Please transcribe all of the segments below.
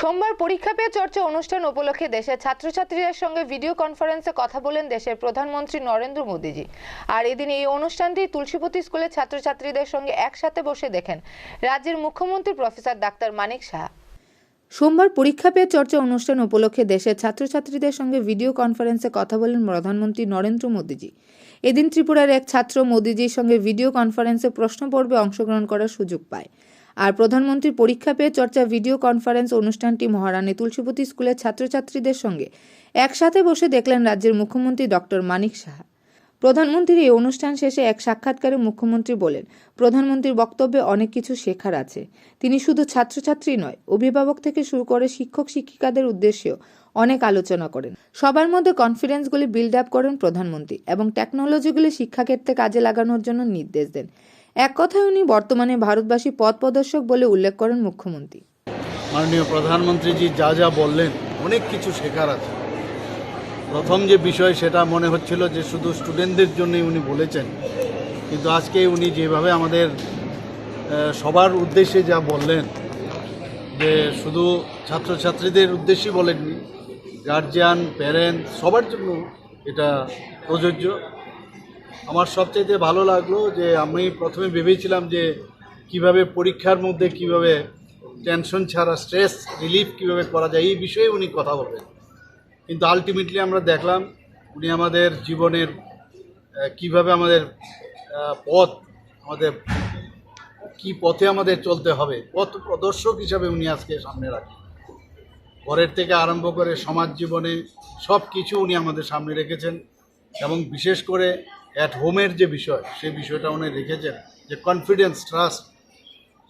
সোমবার পরীক্ষা পে চর্চা অনুষ্ঠান উপলক্ষে দেশের ছাত্রছাত্রীদের সঙ্গে ভিডিও কনফারেন্সে কথা বলেন দেশের প্রধানমন্ত্রী নরেন্দ্র মোদীজি। আর এদিন এই অনুষ্ঠানটি তুলসীপতি স্কুলের ছাত্রছাত্রীদের সঙ্গে একসাথে বসে দেখেন রাজ্যের মুখ্যমন্ত্রী প্রফেসর ডাক্তার মানিক সাহা। সোমবার পরীক্ষা পে চর্চা অনুষ্ঠান উপলক্ষে দেশের ছাত্রছাত্রীদের সঙ্গে ভিডিও কনফারেন্সে কথা বলেন প্রধানমন্ত্রী নরেন্দ্র মোদীজি। এদিন ত্রিপুরার এক ছাত্র মোদীজির সঙ্গে ভিডিও কনফারেন্সে প্রশ্ন পর্বে অংশগ্রহণ করার সুযোগ পায়। আর প্রধানমন্ত্রীর পরীক্ষা পে চর্চা ভিডিও কনফারেন্স অনুষ্ঠানটি মহারানী তুলসীপতি স্কুলের ছাত্রছাত্রীদের সঙ্গে। একসাথে বসে দেখলেন রাজ্যের মুখ্যমন্ত্রী ডক্টর মানিক সাহা। প্রধানমন্ত্রীর এই অনুষ্ঠান শেষে এক সাক্ষাৎকারে মুখ্যমন্ত্রী বলেন, প্রধানমন্ত্রীর বক্তব্যে অনেক কিছু শেখার আছে। তিনি শুধু ছাত্রছাত্রী নয়, অভিভাবক থেকে শুরু করে শিক্ষক, শিক্ষিকাদের উদ্দেশ্যেও অনেক আলোচনা করেন। সবার মধ্যে কনফিডেন্সগুলি বিল্ড আপ করেন প্রধানমন্ত্রী এবং টেকনোলজিগুলি শিক্ষাক্ষেত্রে কাজে লাগানোর জন্য নির্দেশ দেন। এক কথায় উনি বর্তমানে ভারতবাসী পথ প্রদর্শক বলে উল্লেখ করেন মুখ্যমন্ত্রী। মাননীয় প্রধানমন্ত্রীজি যা যা বললেন, অনেক কিছু শেখার আছে। প্রথম যে বিষয় সেটা মনে হচ্ছিল যে শুধু স্টুডেন্টদের জন্যই উনি বলেছেন, কিন্তু আজকে উনি যেভাবে আমাদের সবার উদ্দেশ্যে যা বললেন, যে শুধু ছাত্রছাত্রীদের উদ্দেশ্যেই বলেননি, গার্জিয়ান, প্যারেন্টস, সবার জন্য এটা প্রযোজ্য। আমার সবচাইতে ভালো লাগল যে আমি প্রথমে ভেবেছিলাম যে কীভাবে পরীক্ষার মধ্যে কীভাবে টেনশন ছাড়া স্ট্রেস রিলিফ কীভাবে করা যায়, এই বিষয়ে উনি কথা বলবেন। কিন্তু আলটিমেটলি আমরা দেখলাম উনি আমাদের জীবনের কীভাবে আমাদের পথ, আমাদের কি পথে আমাদের চলতে হবে, পথ প্রদর্শক হিসাবে উনি আজকে সামনে রাখেন। ঘরের থেকে আরম্ভ করে সমাজ জীবনে সব কিছু উনি আমাদের সামনে রেখেছেন এবং বিশেষ করে অ্যাট হোমের যে বিষয়, সেই বিষয়টা উনি রেখেছেন যে কনফিডেন্স ট্রাস্ট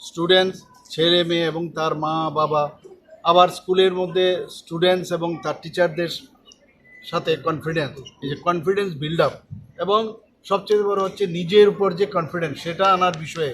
স্টুডেন্টস ছেলে মেয়ে এবং তার মা, বাবা, আবার স্কুলের মধ্যে স্টুডেন্টস এবং তার টিচারদের সাথে কনফিডেন্স এই যে কনফিডেন্স বিল্ড আপ এবং সবচেয়ে বড় হচ্ছে নিজের উপর যে কনফিডেন্স সেটা আনার বিষয়ে